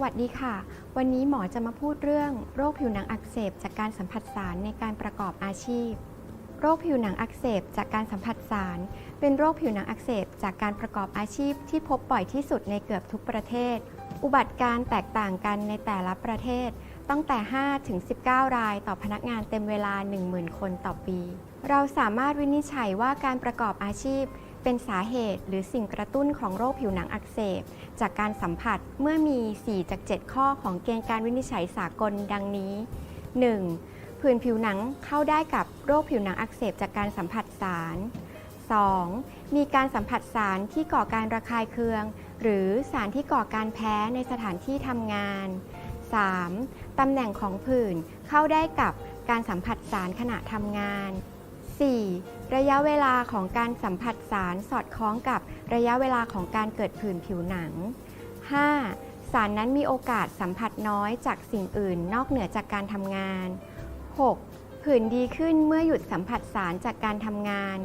สวัสดีค่ะ วันนี้หมอจะมาพูดเรื่องโรคผิวหนังอักเสบจากการสัมผัสสารในการประกอบอาชีพ โรคผิวหนังอักเสบจากการสัมผัสสาร เป็นโรคผิวหนังอักเสบจากการประกอบอาชีพที่พบบ่อยที่สุดในเกือบทุกประเทศ อุบัติการ์แตกต่างกันในแต่ละประเทศ ตั้งแต่ 5 ถึง 19 รายต่อพนักงานเต็มเวลา 10,000 คนต่อปี เราสามารถวินิจฉัยว่าการประกอบอาชีพ เป็นสาเหตุหรือสิ่งกระตุ้นของโรคผิวหนังอักเสบ จากการสัมผัสเมื่อมี 4 จาก 7 ข้อของเกณฑ์การวินิจฉัยสากลดังนี้ 1. ผื่นผิวหนังเข้าได้กับโรคผิวหนังอักเสบจากการสัมผัสสาร 2. มีการสัมผัสสารที่ก่อการระคายเคือง หรือสารที่ก่อการแพ้ในสถานที่ทำงาน 3. ตำแหน่งของผื่นเข้าได้กับการสัมผัสสารขณะทำงาน 4. ระยะเวลาของการสัมผัสสารสอดคล้องกับระยะเวลาของการเกิดผื่นผิวหนัง 5. สารนั้นมีโอกาสสัมผัสน้อยจากสิ่งอื่นนอกเหนือจากการทำงาน 6. ผื่นดีขึ้นเมื่อหยุดสัมผัสสารจากการทำงาน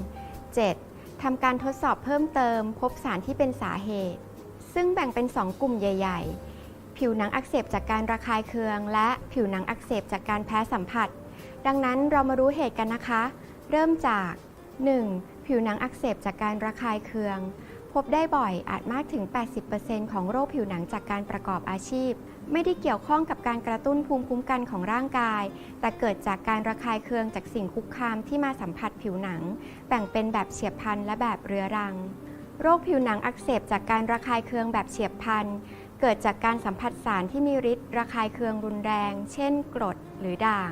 7. ทำการทดสอบเพิ่มเติม พบสารที่เป็นสาเหตุ ซึ่งแบ่งเป็น 2 กลุ่มใหญ่ ๆ ผิวหนังอักเสบจากการระคายเคือง และผิวหนังอักเสบจากการแพ้สัมผัส ดังนั้นเรามารู้เหตุกันนะคะ เริ่มจาก 1. ผิวหนังอักเสบจากการระคายเคือง พบได้บ่อยอาจมากถึง 80%ของโรคผิวหนังจากการประกอบอาชีพ ไม่ได้เกี่ยวข้องกับการกระตุ้นภูมิคุ้มกันของร่างกาย แต่เกิดจากการระคายเคืองจากสิ่งคุกคามที่มาสัมผัสผิวหนัง แบ่งเป็นแบบเฉียบพลันและแบบเรื้อรัง โรคผิวหนังอักเสบจากการระคายเคืองแบบเฉียบพลันเกิดจากการสัมผัสสารที่มีฤทธิ์ระคายเคืองรุนแรง เช่น กรดหรือด่าง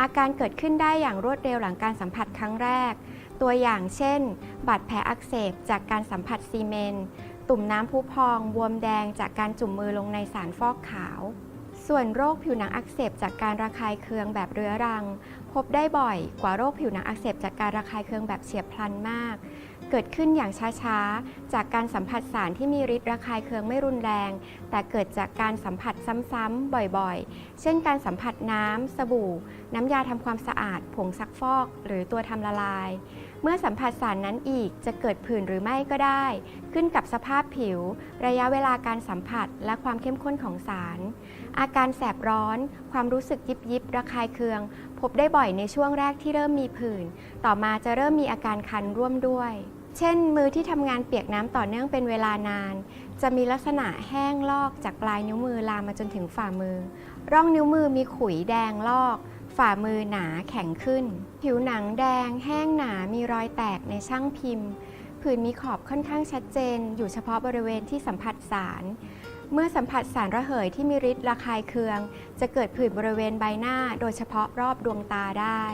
อาการเกิดขึ้นได้อย่างรวดเร็วหลังการสัมผัสครั้งแรก ตัวอย่างเช่น บาดแผลอักเสบจากการสัมผัสซีเมนต์ตุ่มน้ำพุพองบวมแดงจากการจุ่มมือลงในสารฟอกขาว ส่วนโรคผิวหนังอักเสบจากการระคายเคืองแบบเรื้อรัง พบได้บ่อยกว่าโรคผิวหนังอักเสบจากการระคายเคืองแบบเฉียบพลันมาก เกิดขึ้นอย่างช้าๆ จากการสัมผัสสารที่มีฤทธิ์ระคายเคืองไม่รุนแรง แต่เกิดจากการสัมผัสซ้ำๆบ่อยๆ เช่นการสัมผัสน้ำ สบู่ น้ำยาทำความสะอาด ผงซักฟอก หรือตัวทำละลาย เมื่อสัมผัสสารนั้นอีกจะเกิดผื่นหรือไม่ก็ได้ ขึ้นกับสภาพผิว ระยะเวลาการสัมผัสและความเข้มข้นของสาร อาการแสบร้อน ความรู้สึกยิบยิบระคายเคือง พบได้บ่อยในช่วงแรกที่เริ่มมีผื่น ต่อมาจะเริ่มมีอาการคันร่วมด้วย เช่น มือที่ทำงานเปียกน้ำต่อเนื่องเป็นเวลานาน จะมีลักษณะแห้งลอกจากปลายนิ้วมือลามมาจนถึงฝ่ามือ ร่องนิ้วมือมีขุยแดงลอก ฝ่ามือหนาแข็งขึ้น ผิวหนังแดง แห้งหนามีรอยแตกในช่างพิมพ์ ผื่นมีขอบค่อนข้างชัดเจน อยู่เฉพาะบริเวณที่สัมผัสสาร เมื่อสัมผัสสารระเหยที่มีฤทธิ์ระคายเคือง จะเกิดผื่นบริเวณใบหน้า โดยเฉพาะรอบดวงตาได้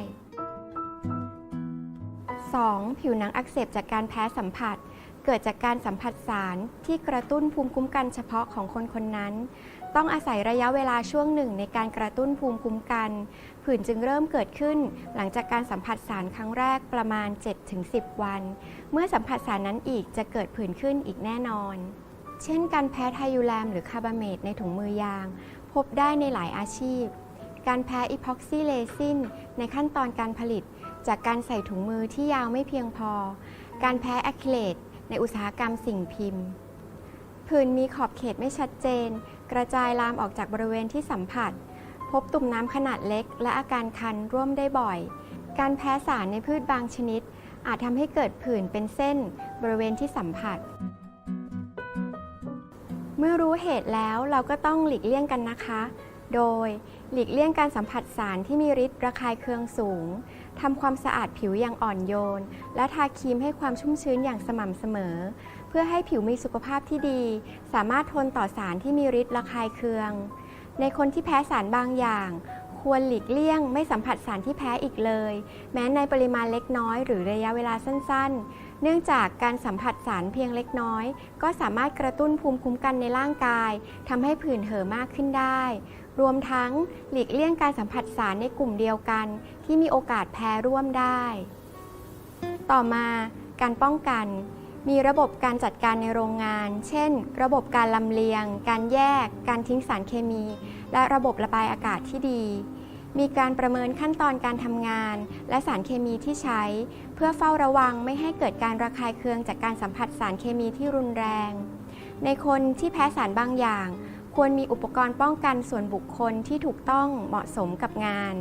2. ผิวหนังอักเสบจากการแพ้สัมผัส เกิดจากการสัมผัสสารที่กระตุ้นภูมิคุ้มกันเฉพาะของคนคนนั้น ต้องอาศัยระยะเวลาช่วงหนึ่งในการกระตุ้นภูมิคุ้มกัน ผื่นจึงเริ่มเกิดขึ้น หลังจากการสัมผัสสารครั้งแรกประมาณ 7-10 วัน เมื่อสัมผัสสารนั้นอีกจะเกิดผื่นขึ้นอีกแน่นอน เช่น การแพ้ไทยูแรมหรือคาร์บาเมตในถุงมือยาง พบได้ในหลายอาชีพ การแพ้อีพ็อกซี่เลซินในขั้นตอนการผลิต จากการใส่ถุงมือที่ยาวไม่เพียงพอ การแพ้อะคริเลตในอุตสาหกรรมสิ่งพิมพ์ ผื่นมีขอบเขตไม่ชัดเจน กระจายลามออกจากบริเวณที่สัมผัส พบตุ่มน้ำขนาดเล็ก และอาการคันร่วมได้บ่อย การแพ้สารในพืชบางชนิด อาจทำให้เกิดผื่นเป็นเส้นบริเวณที่สัมผัส เมื่อรู้เหตุแล้วเราก็ต้องหลีกเลี่ยงกันนะคะ โดยหลีกเลี่ยงการสัมผัสสารที่มีฤทธิ์ระคายเคืองสูงทำความสะอาดผิวอย่างอ่อนโยน และทาครีมให้ความชุ่มชื้นอย่างสม่ำเสมอ เพื่อให้ผิวมีสุขภาพที่ดี สามารถทนต่อสารที่มีฤทธิ์ระคายเคือง ในคนที่แพ้สารบางอย่าง ควรหลีกเลี่ยง ไม่สัมผัสสารที่แพ้อีกเลย แม้ในปริมาณเล็กน้อย หรือระยะเวลาสั้นๆ เนื่องจากการสัมผัสสารเพียงเล็กน้อย ก็สามารถกระตุ้นภูมิคุ้มกันในร่างกายทำให้ผื่นเห่อมากขึ้นได้ รวมทั้งหลีกเลี่ยงการสัมผัสสารในกลุ่มเดียวกัน ที่มีโอกาสแพ้ร่วมได้ ต่อมาการป้องกัน มีระบบการจัดการในโรงงาน เช่น ระบบการลำเลียง การแยก การทิ้งสารเคมี และระบบระบายอากาศที่ดี มีการประเมินขั้นตอนการทำงาน และสารเคมีที่ใช้ เพื่อเฝ้าระวังไม่ให้เกิดการระคายเคืองจากการสัมผัสสารเคมีที่รุนแรง ในคนที่แพ้สารบางอย่าง ควรมีอุปกรณ์ป้องกันส่วนบุคคลที่ถูกต้องเหมาะสมกับงาน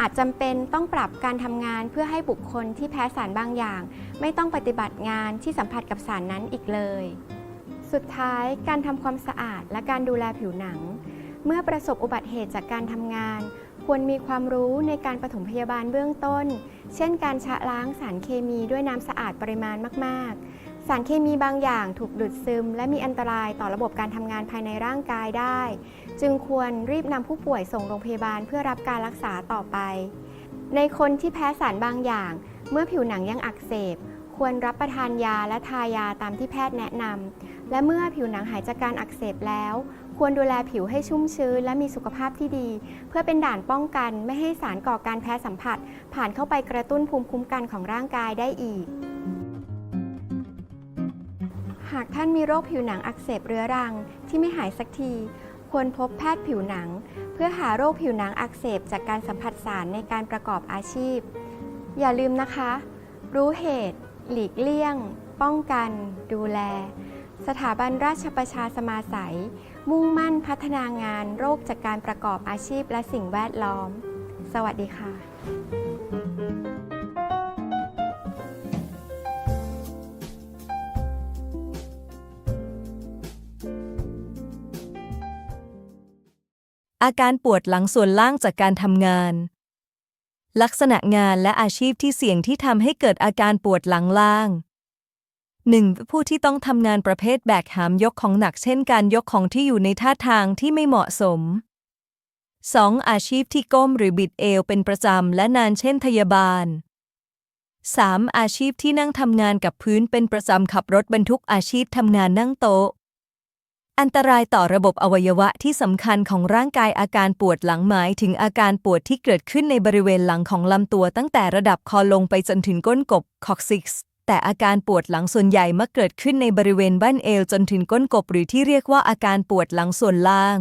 อาจจำเป็นต้องปรับการทำงานเพื่อให้บุคคลที่แพ้สารบางอย่าง ไม่ต้องปฏิบัติงานที่สัมผัสกับสารนั้นอีกเลย สุดท้ายการทำความสะอาดและการดูแลผิวหนัง เมื่อประสบอุบัติเหตุจากการทำงาน ควรมีความรู้ในการปฐมพยาบาลเบื้องต้น เช่น การชะล้างสารเคมีด้วยน้ำสะอาดปริมาณมาก ๆ สารเคมีบางอย่างถูกดูดซึม และมีอันตรายต่อระบบการทำงานภายในร่างกายได้ จึงควรรีบนำผู้ป่วยส่งโรงพยาบาลเพื่อรับการรักษาต่อไป ในคนที่แพ้สารบางอย่าง เมื่อผิวหนังยังอักเสบ ควรรับประทานยาและทายาตามที่แพทย์แนะนำและเมื่อผิวหนังหายจากการอักเสบแล้ว ควรดูแลผิวให้ชุ่มชื้นและมีสุขภาพที่ดี เพื่อเป็นด่านป้องกันไม่ให้สารก่อการแพ้สัมผัส ผ่านเข้าไปกระตุ้นภูมิคุ้มกันของร่างกายได้อีก หากท่านมีโรคผิวหนังอักเสบเรื้อรังที่ไม่หายสักที ควรพบแพทย์ผิวหนัง เพื่อหาโรคผิวหนังอักเสบจากการสัมผัสสารในการประกอบอาชีพ อย่าลืมนะคะ รู้เหตุ หลีกเลี่ยง ป้องกัน ดูแล สถาบันราชประชาสมาสัย มุ่งมั่นพัฒนางานโรคจากการประกอบอาชีพและสิ่งแวดล้อม สวัสดีค่ะอาการปวดหลังส่วนล่างจากการทำงาน ลักษณะงานและอาชีพที่เสี่ยงที่ทำให้เกิดอาการปวดหลังล่าง 1. ผู้ที่ต้องทำงานประเภทแบกหามยกของหนักเช่นการยกของที่อยู่ในท่าทางที่ไม่เหมาะสม 2. อาชีพที่ก้มหรือบิดเอวเป็นประจำและนานเช่นพยาบาล 3. อาชีพที่นั่งทำงานกับพื้นเป็นประจำขับรถบรรทุกอาชีพทำงานนั่งโต๊ะ อันตรายต่อระบบอวัยวะที่สำคัญของร่างกายอาการปวดหลังหมายถึงอาการปวดที่เกิดขึ้นในบริเวณหลังของลำตัวตั้งแต่ระดับคอลงไปจนถึงก้นกบ coccyx แต่อาการปวดหลังส่วนใหญ่มักเกิดขึ้นในบริเวณบั้นเอวจนถึงก้นกบหรือที่เรียกว่าอาการปวดหลังส่วนล่าง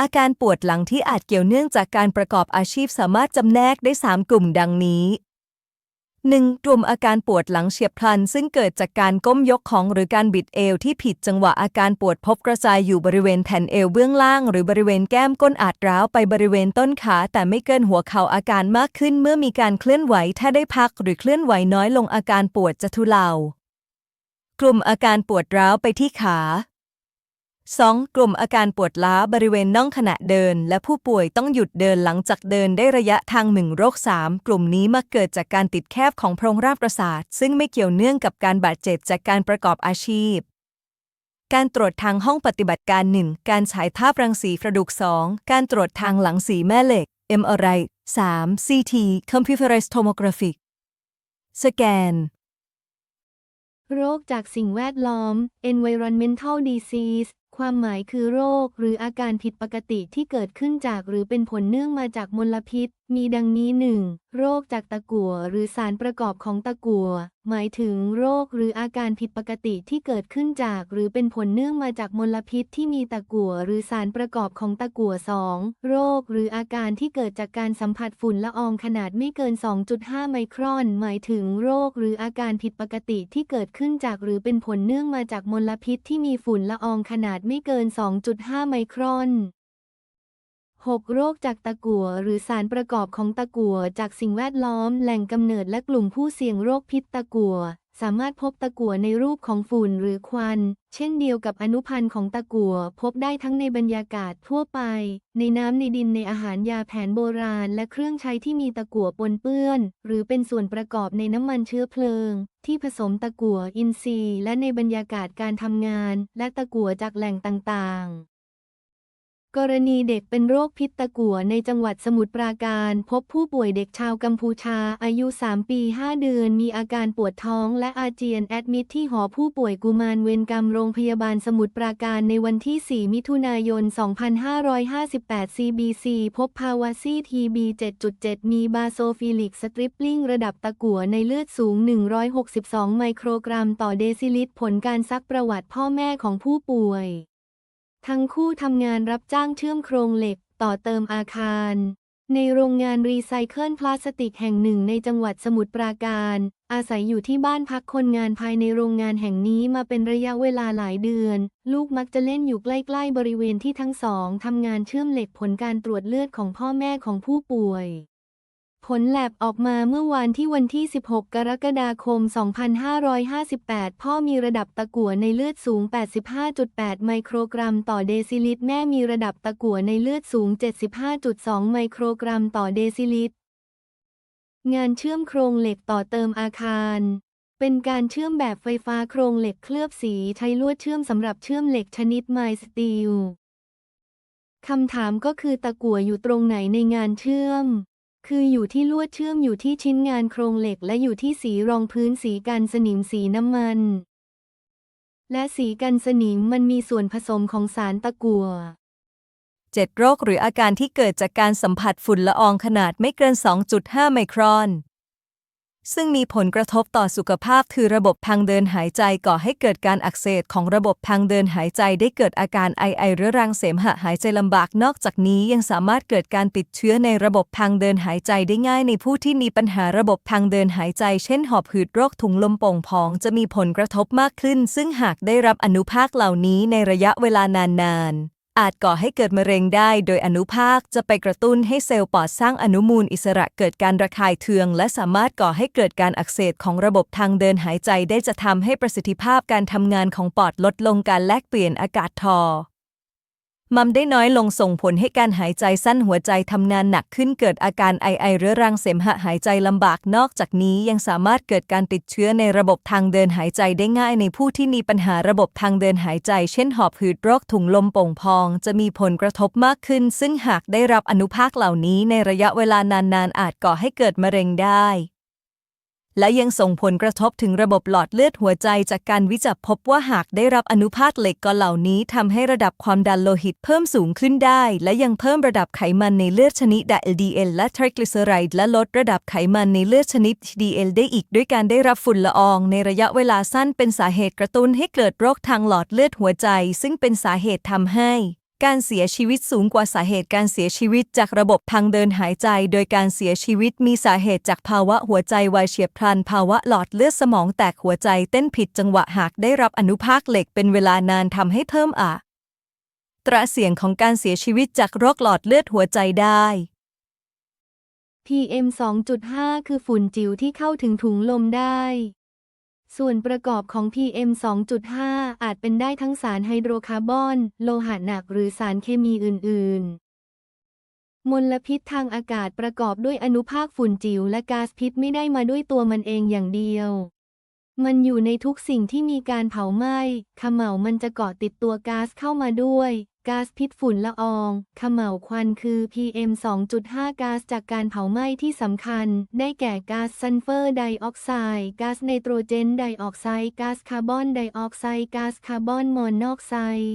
อาการปวดหลังที่อาจเกี่ยวเนื่องจากการประกอบอาชีพสามารถจำแนกได้ 3 กลุ่มดังนี้ 1. กลุ่มอาการปวดหลังเฉียบพลัน ซึ่งเกิดจากการก้มยกของหรือการบิดเอวที่ผิดจังหวะอาการปวดพบกระจายอยู่บริเวณแผ่นเอวเบื้องล่าง หรือบริเวณแก้มก้นอาจร้าวไปบริเวณต้นขา แต่ไม่เกินหัวเข่าอาการมากขึ้นเมื่อมีการเคลื่อนไหวถ้าได้พักหรือเคลื่อนไหวน้อยลงอาการปวดจะทุเลากลุ่มอาการปวดร้าวไปที่ขา 2. กลุ่มอาการปวดล้าบริเวณน่องขณะเดิน และผู้ป่วยต้องหยุดเดินหลังจากเดินได้ระยะทางหนึ่งโรค 3 กลุ่มนี้มักเกิดจากการติดแคบของโพรงรากประสาท ซึ่งไม่เกี่ยวเนื่องกับการบาดเจ็บจากการประกอบอาชีพ การตรวจทางห้องปฏิบัติการ 1 การฉายภาพรังสีกระดูก 2 การตรวจทางหลังสีแม่เหล็ก MRI 3 CT Computerized Tomography สแกนโรคจากสิ่งแวดล้อม environmental disease ความหมายคือโรคหรืออาการผิดปกติที่เกิดขึ้นจากหรือเป็นผลเนื่องมาจากมลพิษ มีดังนี้ 1. โรคจากตะกั่วหรือสารประกอบของตะกั่วหมายถึงโรคหรืออาการผิดปกติที่เกิดขึ้นจาก หรือเป็นผลเนื่องมาจากมลพิษที่มีตะกั่วหรือสารประกอบของตะกั่ว 2. โรคหรืออาการที่เกิดจากการสัมผัสฝุ่นละอองขนาดไม่เกิน 2.5 ไมครอน หมายถึงโรคหรืออาการผิดปกติที่เกิดขึ้นจาก หรือเป็นผลเนื่องมาจากมลพิษที่มีฝุ่นละอองขนาดไม่เกิน 2.5 ไมครอน 6. โรคจากตะกั่วหรือสารประกอบของตะกั่วจากสิ่งแวดล้อมแหล่งกำเนิดและกลุ่มผู้เสี่ยงโรคพิษตะกั่วสามารถพบตะกั่วในรูปของฝุ่นหรือควัน เช่นเดียวกับอนุพันธ์ของตะกั่วพบได้ทั้งในบรรยากาศทั่วไป ในน้ำในดินในอาหารยาแผนโบราณ และเครื่องใช้ที่มีตะกั่วปนเปื้อน หรือเป็นส่วนประกอบในน้ำมันเชื้อเพลิง ที่ผสมตะกั่วอินทรีย์ และในบรรยากาศการทำงาน และตะกั่วจากแหล่งต่างๆ กรณีเด็กเป็นโรคพิษตะกั่วในจังหวัดสมุทรปราการ พบผู้ป่วยเด็กชาวกัมพูชาอายุ 3 ปี 5 เดือน มีอาการปวดท้องและอาเจียนแอดมิดที่หอผู้ป่วยกุมารเวรกรรมโรงพยาบาลสมุทรปราการในวันที่ 4 มิถุนายน 2558 CBC พบภาวะซีทีบี7.7 มีบาโซฟิลิกสตริปลิงระดับตะกั่วในเลือดสูง 162 ไมโครกรัมต่อเดซิลิตรผลการซักประวัติพ่อแม่ของผู้ป่วย ทั้งคู่ทำงานรับจ้างเชื่อมโครงเหล็กต่อเติมอาคาร ในโรงงานรีไซเคิลพลาสติกแห่งหนึ่งในจังหวัดสมุทรปราการ อาศัยอยู่ที่บ้านพักคนงานภายในโรงงานแห่งนี้มาเป็นระยะเวลาหลายเดือน ลูกมักจะเล่นอยู่ใกล้ๆบริเวณที่ทั้งสองทำงานเชื่อมเหล็กผลการตรวจเลือดของพ่อแม่ของผู้ป่วย ผลแลบออกมาเมื่อวานที่วันที่ 16 กรกฎาคม 2558 พ่อมีระดับตะกั่วในเลือดสูง 85.8 ไมโครกรัมต่อเดซิลิตร แม่มีระดับตะกั่วในเลือดสูง 75.2 ไมโครกรัมต่อเดซิลิตร งานเชื่อมโครงเหล็กต่อเติมอาคาร เป็นการเชื่อมแบบไฟฟ้าโครงเหล็กเคลือบสีใช้ลวดเชื่อมสำหรับเชื่อมเหล็กชนิดไมสตีลคำถามก็คือตะกั่วอยู่ตรงไหนในงานเชื่อม คืออยู่ที่ลวดเชื่อมอยู่ที่ชิ้นงานโครงเหล็ก และอยู่ที่สีรองพื้นสีกันสนิมสีน้ำมัน และสีกันสนิมมันมีส่วนผสมของสารตะกั่ว7โรคหรืออาการที่เกิดจากการสัมผัสฝุ่นละอองขนาดไม่เกิน 2.5 ไมครอน ซึ่งมีผลกระทบต่อสุขภาพคือระบบทางเดินหายใจก่อให้เกิดการอักเสบของระบบทางเดินหายใจได้เกิดอาการไอไอเรื้อรังเสมหะหายใจลำบากนอกจากนี้ยังสามารถเกิดการติดเชื้อในระบบทางเดินหายใจได้ง่ายในผู้ที่มีปัญหาระบบทางเดินหายใจ เช่น หอบหืดโรคถุงลมโป่งพอง จะมีผลกระทบมากขึ้น ซึ่งหากได้รับอนุภาคเหล่านี้ในระยะเวลานานๆ อาจก่อให้เกิดมะเร็งได้ โดยอนุภาคจะไปกระตุ้นให้เซลล์ปอดสร้างอนุมูลอิสระเกิดการระคายเคือง และสามารถก่อให้เกิดการอักเสบของระบบทางเดินหายใจได้จะทำให้ประสิทธิภาพการทำงานของปอดลดลงการแลกเปลี่ยนอากาศทอ มัมได้น้อยลงส่งผลให้การหายใจสั้นหัวใจทำงานหนักขึ้นเกิดอาการไอไอเรื้อรังเสมหะหายใจลำบากนอกจากนี้ยังสามารถเกิดการติดเชื้อในระบบทางเดินหายใจได้ง่ายในผู้ที่มีปัญหาระบบทางเดินหายใจ เช่นหอบหืดโรคถุงลมโป่งพอง จะมีผลกระทบมากขึ้น ซึ่งหากได้รับอนุภาคเหล่านี้ในระยะเวลานานๆอาจก่อให้เกิดมะเร็งได้ และยังส่งผลกระทบถึงระบบหลอดเลือดหัวใจจากการวิจัยพบว่าหากได้รับอนุภาคเหล็กก็เหล่านี้ทำให้ระดับความดันโลหิตเพิ่มสูงขึ้นได้ และยังเพิ่มระดับไขมันในเลือดชนิด LDL และไตรกลีเซอไรด์และลดระดับไขมันในเลือดชนิด HDL ได้อีกด้วยการได้รับฝุ่นละออง ในระยะเวลาสั้นเป็นสาเหตุกระตุ้นให้เกิดโรคทางหลอดเลือดหัวใจ ซึ่งเป็นสาเหตุทำให้ การเสียชีวิตสูงกว่าสาเหตุการเสียชีวิตจากระบบทางเดินหายใจ โดยการเสียชีวิตมีสาเหตุจากภาวะหัวใจวายเฉียบพลัน ภาวะหลอดเลือดสมองแตกหัวใจเต้นผิดจังหวะหากได้รับอนุภาคเหล็กเป็นเวลานานทำให้เพิ่มอะตราเสี่ยงของการเสียชีวิตจากโรคหลอดเลือดหัวใจได้ PM 2.5 คือฝุ่นจิ๋วที่เข้าถึงถุงลมได้ ส่วนประกอบของ PM 2.5 อาจเป็นได้ทั้งสารไฮโดรคาร์บอน โลหะหนักหรือสารเคมีอื่น ๆ มลพิษทางอากาศประกอบด้วยอนุภาคฝุ่นจิ๋วและก๊าซพิษไม่ได้มาด้วยตัวมันเองอย่างเดียว มันอยู่ในทุกสิ่งที่มีการเผาไหม้ขมเหลามันจะเกาะติดตัวก๊าซเข้ามาด้วย ก๊าซพิษฝุ่นละอองขมเหลาควันคือ PM 2.5 ก๊าซจากการเผาไหม้ที่สำคัญ ได้แก่ก๊าซซัลเฟอร์ไดออกไซด์ก๊าซไนโตรเจนไดออกไซด์ก๊าซคาร์บอนไดออกไซด์ก๊าซคาร์บอนมอนอกไซด์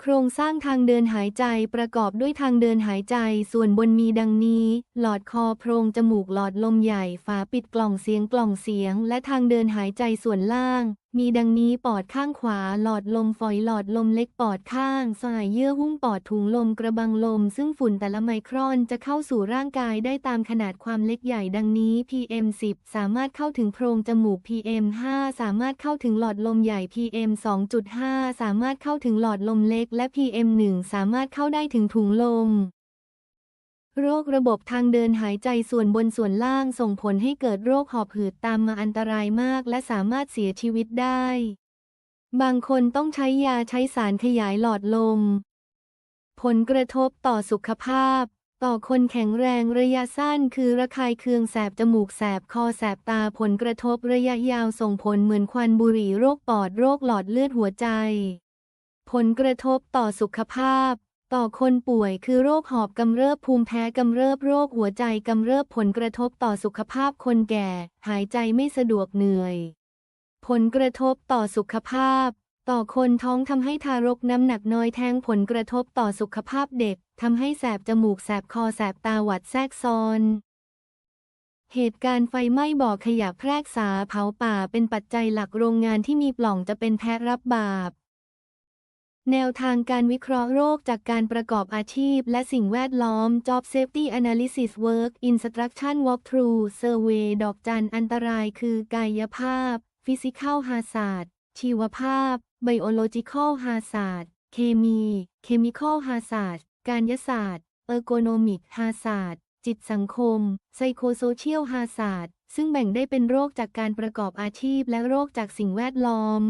โครงสร้างทางเดินหายใจประกอบด้วยทางเดินหายใจส่วนบนมีดังนี้ หลอดคอโพรงจมูกหลอดลมใหญ่ฝาปิดกล่องเสียงกล่องเสียง และทางเดินหายใจส่วนล่างมีดังนี้ปอดข้างขวา หลอดลมฝอยหลอดลมเล็กปอดข้างสายเยื่อหุ้มปอดถุงลมกระบังลม ซึ่งฝุ่นแต่ละไมครอนจะเข้าสู่ร่างกายได้ตามขนาดความเล็กใหญ่ดังนี้ PM 10 สามารถเข้าถึงโพรงจมูก PM 5 สามารถเข้าถึงหลอดลมใหญ่ PM 2.5 สามารถเข้าถึงหลอดลมเล็กและ PM 1 สามารถเข้าได้ถึงถุงลม โรคระบบทางเดินหายใจส่วนบนส่วนล่างส่งผลให้เกิดโรคหอบหืดตามมาอันตรายมากและสามารถเสียชีวิตได้ บางคนต้องใช้ยาใช้สารขยายหลอดลม ผลกระทบต่อสุขภาพ ต่อคนแข็งแรงระยะสั้นคือระคายเคืองแสบจมูกแสบคอแสบตาผลกระทบระยะยาวส่งผลเหมือนควันบุหรี่โรคปอดโรคหลอดเลือดหัวใจ ผลกระทบต่อสุขภาพ ต่อคนป่วยคือโรคหอบกำเริบภูมิแพ้กำเริบโรคหัวใจกำเริบผลกระทบต่อสุขภาพคนแก่ หายใจไม่สะดวกเหนื่อย ผลกระทบต่อสุขภาพ ต่อคนท้องทำให้ทารกน้ำหนักน้อยแท้งผลกระทบต่อสุขภาพเด็กทำให้แสบจมูกแสบคอแสบตาหวัดแทรกซ้อนเหตุการณ์ไฟไหม้บ่อขยะแพรกษาเผาป่าเป็นปัจจัยหลักโรงงานที่มีปล่องจะเป็นแพ้รับบาป แนวทางการวิเคราะห์โรคจากการประกอบอาชีพ และสิ่งแวดล้อม Job Safety Analysis Work Instruction Walkthrough Survey ดอกจันอันตรายคือกายภาพ Physical Hazard ชีวภาพ Biological Hazard เคมี Chemical Hazard การยศาสตร์ Ergonomic Hazard จิตสังคม Psychosocial Hazard ซึ่งแบ่งได้เป็นโรคจากการประกอบอาชีพและโรคจากสิ่งแวดล้อม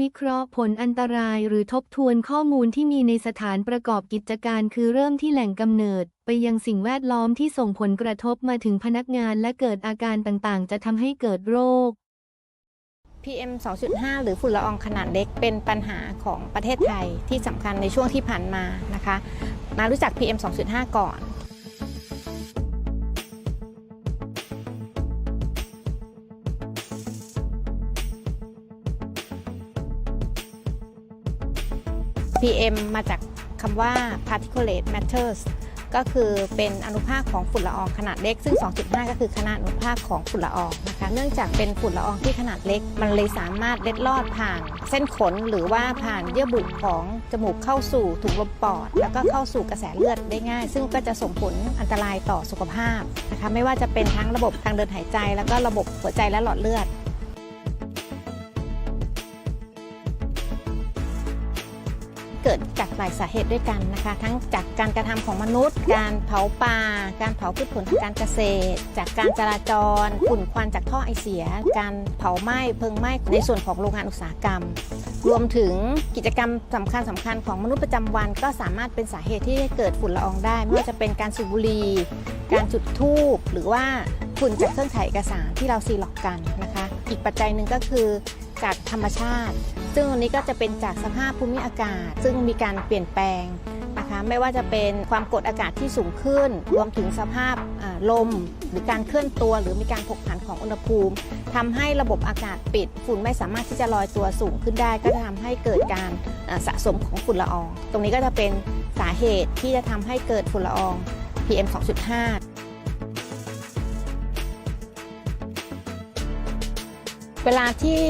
วิเคราะห์ผลอันตรายหรือทบทวนข้อมูลที่มีในสถานประกอบกิจการคือเริ่มที่แหล่งกำเนิด ไปยังสิ่งแวดล้อมที่ส่งผลกระทบมาถึงพนักงานและเกิดอาการต่างๆ จะทำให้เกิดโรค PM 2.5 หรือฝุ่นละอองขนาดเล็กเป็นปัญหาของประเทศไทยที่สำคัญในช่วงที่ผ่านมานะคะ มารู้จัก PM 2.5 ก่อน PM มาจากคำว่า particulate matters ก็คือเป็นอนุภาคของฝุ่นละอองขนาดเล็ก ซึ่ง 2.5 ก็คือขนาดอนุภาคของฝุ่นละอองนะคะ เนื่องจากเป็นฝุ่นละอองที่ขนาดเล็ก มันเลยสามารถเล็ดลอดผ่าน เส้นขนหรือว่าผ่านเยื่อบุของจมูกเข้าสู่ถุงลมปอด แล้วก็เข้าสู่กระแสเลือดได้ง่าย ซึ่งก็จะส่งผลอันตรายต่อสุขภาพนะคะ ไม่ว่าจะเป็นทั้งระบบทางเดินหายใจ แล้วก็ระบบหัวใจและหลอดเลือด เกิดจากหลายสาเหตุด้วยกันนะคะ ทั้งจากการกระทำของมนุษย์ การเผาป่า การเผาพืชผลทางการเกษตร จากการจราจรฝุ่นควันจากท่อไอเสีย การเผาไหม้เพลิงไหม้ในส่วนของโรงงานอุตสาหกรรม รวมถึงกิจกรรมสำคัญสำคัญของมนุษย์ประจำวัน ก็สามารถเป็นสาเหตุที่เกิดฝุ่นละอองได้ไม่ว่าจะเป็นการสูบบุหรี่การจุดธูปหรือว่าฝุ่นจากเครื่องถ่ายเอกสารที่เราซีล็อกกันนะคะ อีกปัจจัยหนึ่งก็คือจากธรรมชาติ ซึ่งอันนี้ก็จะเป็นจากสภาพภูมิอากาศ ซึ่งมีการเปลี่ยนแปลงนะคะไม่ว่าจะเป็นความกดอากาศที่สูงขึ้น รวมถึงสภาพลม หรือการเคลื่อนตัว หรือมีการผกผันของอุณหภูมิทำให้ระบบอากาศปิด ฝุ่นไม่สามารถที่จะลอยตัวสูงขึ้นได้ ก็จะทำให้เกิดการสะสมของฝุ่นละออง ตรงนี้ก็จะเป็นสาเหตุที่จะทำให้เกิดฝุ่นละออง PM 2.5เวลาที่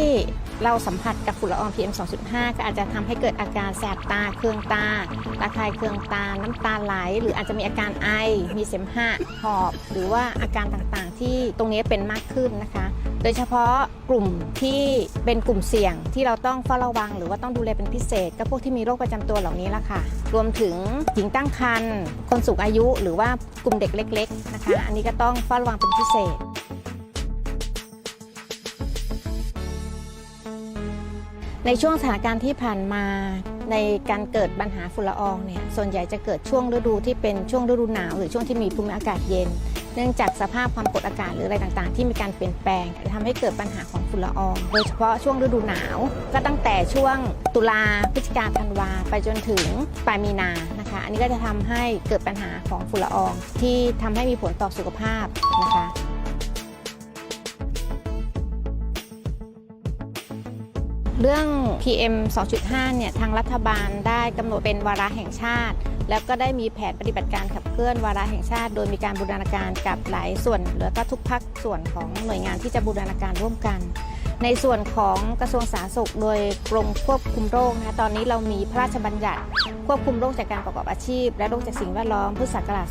เราสัมผัสกับฝุ่นละออง PM 2.5 ก็อาจจะทำให้เกิดอาการแสบตาเคืองตาระคายเคืองตา น้ำตาไหล หรืออาจจะมีอาการไอ มีเสมหะหอบ หรือว่าอาการต่างๆ ที่ตรงนี้เป็นมากขึ้นนะคะ โดยเฉพาะกลุ่มที่เป็นกลุ่มเสี่ยงที่เราต้องเฝ้าระวัง หรือว่าต้องดูแลเป็นพิเศษ ก็พวกที่มีโรคประจำตัวเหล่านี้ละค่ะ รวมถึงหญิงตั้งครรภ์คนสูงอายุ หรือว่ากลุ่มเด็กเล็ก ๆ นะคะ อันนี้ก็ต้องเฝ้าระวังเป็นพิเศษ ในช่วงสถานการณ์ที่ผ่านมาในการเกิดปัญหาฝุ่นละอองเนี่ยส่วนใหญ่จะเกิดช่วงฤดูที่เป็นช่วงฤดูหนาว หรือช่วงที่มีภูมิอากาศเย็น เนื่องจากสภาพความกดอากาศหรืออะไรต่างๆ ที่มีการเปลี่ยนแปลงทำให้เกิดปัญหาของฝุ่นละออง โดยเฉพาะช่วงฤดูหนาว ก็ตั้งแต่ช่วงตุลาพฤศจิกาธันวาไปจนถึงปลายมีนานะคะ อันนี้ก็จะทำให้เกิดปัญหาของฝุ่นละออง ที่ทำให้มีผลต่อสุขภาพนะคะ เรื่อง PM 2.5 เนี่ย ทางรัฐบาลได้กำหนดเป็นวาระแห่งชาติ แล้วก็ได้มีแผนปฏิบัติการขับเคลื่อนวาระแห่งชาติ โดยมีการบูรณาการกับหลายส่วนแล้วก็ทุกภาคส่วนของหน่วยงานที่จะบูรณาการร่วมกัน ในส่วนของกระทรวงสาธารณสุข โดยกรมควบคุมโรคนะคะตอนนี้เรามีพระราชบัญญัติ ควบคุมโรคจากการประกอบอาชีพ และโรคจากสิ่งแวดล้อมพุทธศักราช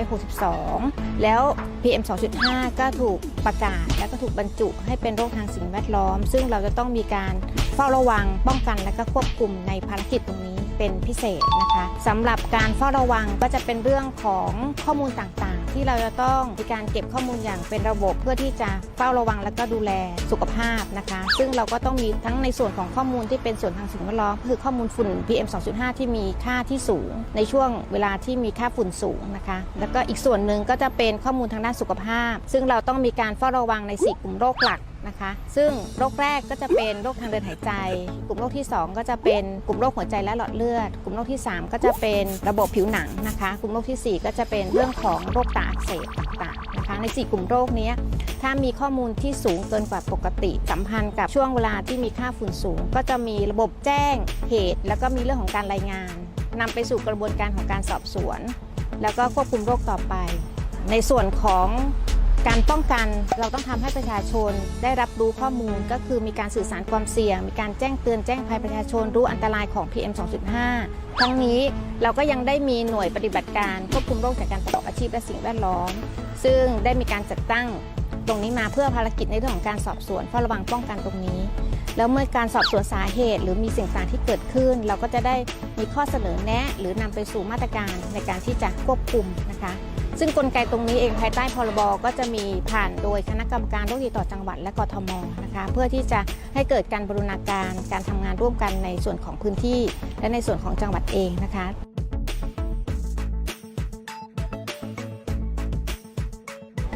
2562 แล้ว PM 2.5 ก็ถูกประกาศและก็ถูกบรรจุให้เป็นโรคทางสิ่งแวดล้อม ซึ่งเราจะต้องมีการเฝ้าระวังป้องกันและก็ควบคุมในภารกิจตรงนี้ เป็นพิเศษนะคะสำหรับการเฝ้าระวังก็จะเป็นเรื่องของข้อมูลต่างๆ ที่เราจะต้องมีการเก็บข้อมูลอย่างเป็นระบบเพื่อที่จะเฝ้าระวังและก็ดูแลสุขภาพนะคะ ซึ่งเราก็ต้องมีทั้งในส่วนของข้อมูลที่เป็นส่วนทางสิ่งแวดล้อมคือข้อมูลฝุ่น PM 2.5 ที่มีค่าที่สูง ในช่วงเวลาที่มีค่าฝุ่นสูงนะคะ แล้วก็อีกส่วนหนึ่งก็จะเป็นข้อมูลทางด้านสุขภาพ ซึ่งเราต้องมีการเฝ้าระวังใน 4 กลุ่มโรคหลัก นะคะ ซึ่งโรคแรกก็จะเป็นโรคทางเดินหายใจ กลุ่มโรคที่ 2 ก็จะเป็นกลุ่มโรคหัวใจและหลอดเลือด กลุ่มโรคที่ 3 ก็จะเป็นระบบผิวหนังนะคะ กลุ่มโรคทีสี่ 4 ก็จะเป็นเรื่องของโรคตาอักเสบต่างๆนะคะ ใน 4 กลุ่มโรคนี้ถ้ามีข้อมูลที่สูงเกินกว่าปกติ สัมพันธ์กับช่วงเวลาที่มีค่าฝุ่นสูง ก็จะมีระบบแจ้งเหตุ แล้วก็มีเรื่องของการรายงานนำไปสู่กระบวนการของการสอบสวน แล้วก็ควบคุมโรคต่อไป ในส่วนของ การป้องกันเราต้องทำให้ประชาชนได้รับรู้ข้อมูลก็คือมีการสื่อสารความเสี่ยง มีการแจ้งเตือนแจ้งภัยประชาชนรู้อันตรายของ PM 2.5 ทั้งนี้เราก็ยังได้มีหน่วยปฏิบัติการควบคุมโรคจากการประกอบอาชีพและสิ่งแวดล้อม ซึ่งได้มีการจัดตั้งตรงนี้มาเพื่อภารกิจในเรื่องของการสอบสวนเฝ้าระวังป้องกันตรงนี้ แล้วเมื่อการสอบสวนสาเหตุ หรือมีสิ่งต่างที่เกิดขึ้น เราก็จะได้มีข้อเสนอแนะ หรือนำไปสู่มาตรการในการที่จะควบคุมนะคะ ซึ่งกลไกตรงนี้เองภายใต้พรบก็จะมีผ่านโดยคณะกรรมการโรคติดต่อจังหวัดและกทมนะคะเพื่อที่จะให้เกิดการบรูรณาการการทำงานร่วมกันในส่วนของพื้นที่ และในส่วนของจังหวัดเองนะคะ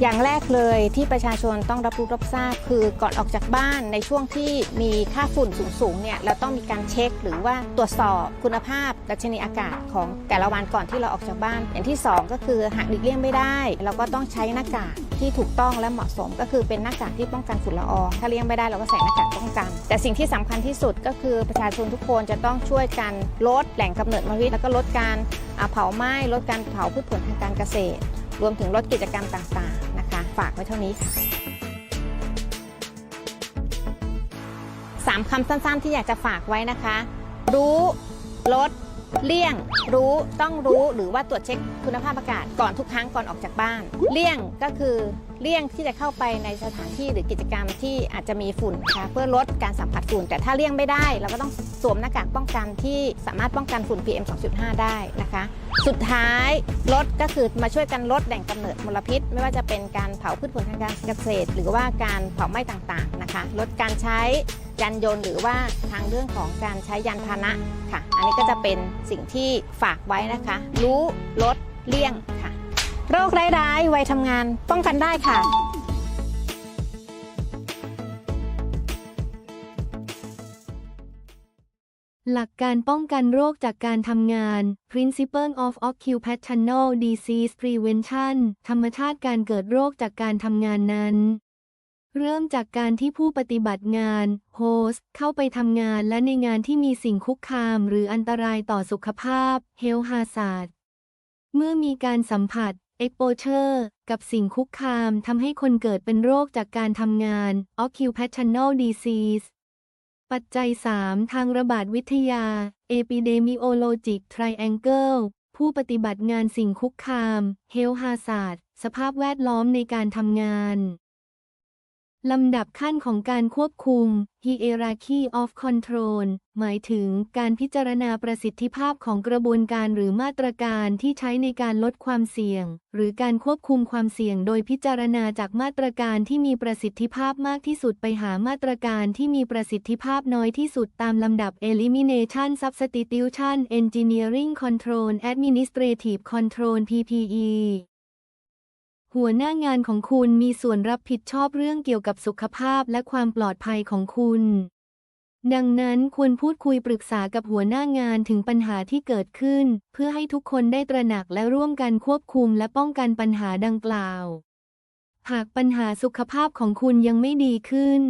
อย่างแรกเลยที่ประชาชนต้องรับรู้รับทราบคือก่อนออกจากบ้านในช่วงที่มีค่าฝุ่นสูงๆเนี่ยเราต้องมีการเช็คหรือว่าตรวจสอบคุณภาพดัชนีอากาศของแต่ละวันก่อนที่เราออกจากบ้าน อย่างที่ 2 ก็คือหากหลีกเลี่ยงไม่ได้ เราก็ต้องใช้หน้ากากที่ถูกต้องและเหมาะสมก็คือเป็นหน้ากากที่ป้องกันฝุ่นละอองถ้าเลี่ยงไม่ได้เราก็ใส่หน้ากากป้องกัน แต่สิ่งที่สำคัญที่สุดก็คือประชาชนทุกคนจะต้องช่วยกันลดแหล่งกำเนิดมลพิษแล้วก็ลดการเผาไหม้ลดการเผาพืชผลทางการเกษตร รวมถึงลดกิจกรรมต่างๆ ฝากไว้เท่านี้ค่ะสามคำสั้นๆที่อยากจะฝากไว้นะคะ รู้ลด เลี่ยงรู้ต้องรู้หรือว่าตรวจเช็คคุณภาพอากาศก่อนทุกครั้งก่อนออกจากบ้าน เลี่ยงก็คือเลี่ยงที่จะเข้าไปในสถานที่หรือกิจกรรมที่อาจจะมีฝุ่นนะคะเพื่อลดการสัมผัสฝุ่น แต่ถ้าเลี่ยงไม่ได้เราก็ต้องสวมหน้ากากป้องกันที่สามารถป้องกันฝุ่น PM 2.5 ได้นะคะ สุดท้ายลดก็คือมาช่วยกันลดแหล่งกำเนิดมลพิษ ไม่ว่าจะเป็นการเผาพืชผลทางการเกษตร หรือว่าการเผาไหม้ต่างๆนะคะ ลดการใช้ ยานยนต์หรือว่าทางเรื่องของการใช้ยานพาหนะค่ะ อันนี้ก็จะเป็นสิ่งที่ฝากไว้นะคะ รู้ลดเลี่ยงค่ะ โรคร้ายๆวัยทำงานป้องกันได้ค่ะหลักการป้องกันโรคจากการทำงาน Principle of Occupational Disease Prevention ธรรมชาติการเกิดโรคจากการทำงานนั้น เริ่มจากการที่ผู้ปฏิบัติงาน Host เข้าไปทำงานและในงานที่มีสิ่งคุกคามหรืออันตรายต่อสุขภาพ Health Hazard เมื่อมีการสัมผัส Exposure กับสิ่งคุกคามทำให้คนเกิดเป็นโรคจากการทำงาน Occupational Disease ปัจจัย 3 ทางระบาดวิทยา Epidemiologic Triangle ผู้ปฏิบัติงานสิ่งคุกคาม Health Hazard สภาพแวดล้อมในการทำงาน ลำดับขั้นของการควบคุม Hierarchy of Control หมายถึงการพิจารณาประสิทธิภาพของกระบวนการหรือมาตรการที่ใช้ในการลดความเสี่ยง หรือการควบคุมความเสี่ยงโดยพิจารณาจากมาตรการที่มีประสิทธิภาพมากที่สุดไปหามาตรการที่มีประสิทธิภาพน้อยที่สุดตามลำดับ Elimination Substitution Engineering Control Administrative Control PPE หัวหน้างานของคุณมีส่วนรับผิดชอบเรื่องเกี่ยวกับสุขภาพและความปลอดภัยของคุณ ดังนั้นควรพูดคุยปรึกษากับหัวหน้างานถึงปัญหาที่เกิดขึ้น เพื่อให้ทุกคนได้ตระหนักและร่วมกันควบคุมและป้องกันปัญหาดังกล่าว หากปัญหาสุขภาพของคุณยังไม่ดีขึ้น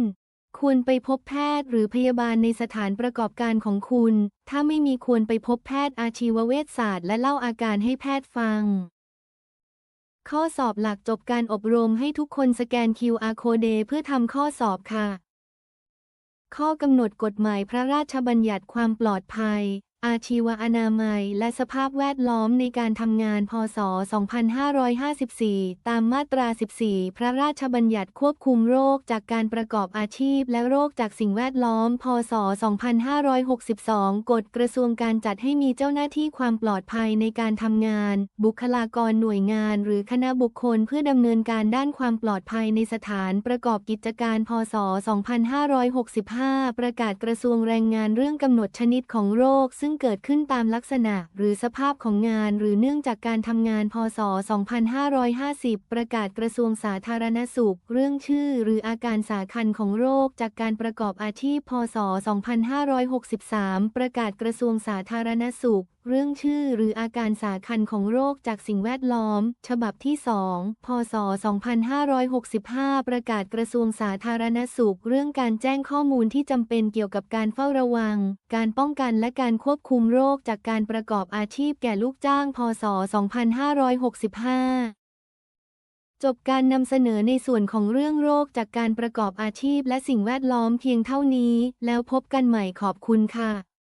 ควรไปพบแพทย์หรือพยาบาลในสถานประกอบการของคุณ ถ้าไม่มีควรไปพบแพทย์อาชีวเวชศาสตร์ และเล่าอาการให้แพทย์ฟัง ข้อสอบหลักจบการอบรมให้ทุกคนสแกน QR code เพื่อทำข้อสอบค่ะ ข้อกำหนดกฎหมายพระราชบัญญัติความปลอดภัย อาชีวอนามัย และสภาพแวดล้อมในการทำงาน พศ 2554 ตามมาตรา 14 พระราชบัญญัติควบคุมโรคจากการประกอบอาชีพ และโรคจากสิ่งแวดล้อม พศ 2562 กฎกระทรวงการจัดให้มีเจ้าหน้าที่ความปลอดภัยในการทำงาน บุคลากรหน่วยงาน หรือคณะบุคคลเพื่อดำเนินการด้านความปลอดภัยในสถานประกอบกิจการ พศ 2565 ประกาศกระทรวงแรงงานเรื่องกำหนดชนิดของโรคซึ่งเกิดขึ้นตามลักษณะหรือสภาพของงาน หรือเนื่องจากการทำงาน พศ 2550 ประกาศกระทรวงสาธารณสุข เรื่องชื่อ หรืออาการสาคัญของโรค จากการประกอบอาชีพ พศ 2563 ประกาศกระทรวงสาธารณสุข เรื่องชื่อหรืออาการสาคัญของโรคจากสิ่งแวดล้อม ฉบับที่ 2 พศ 2565 ประกาศกระทรวงสาธารณสุข เรื่องการแจ้งข้อมูลที่จำเป็นเกี่ยวกับการเฝ้าระวัง การป้องกันและการควบคุมโรคจากการประกอบอาชีพแก่ลูกจ้าง พศ 2565จบการนำเสนอในส่วนของเรื่องโรคจากการประกอบอาชีพและสิ่งแวดล้อมเพียงเท่านี้ แล้วพบกันใหม่ขอบคุณค่ะ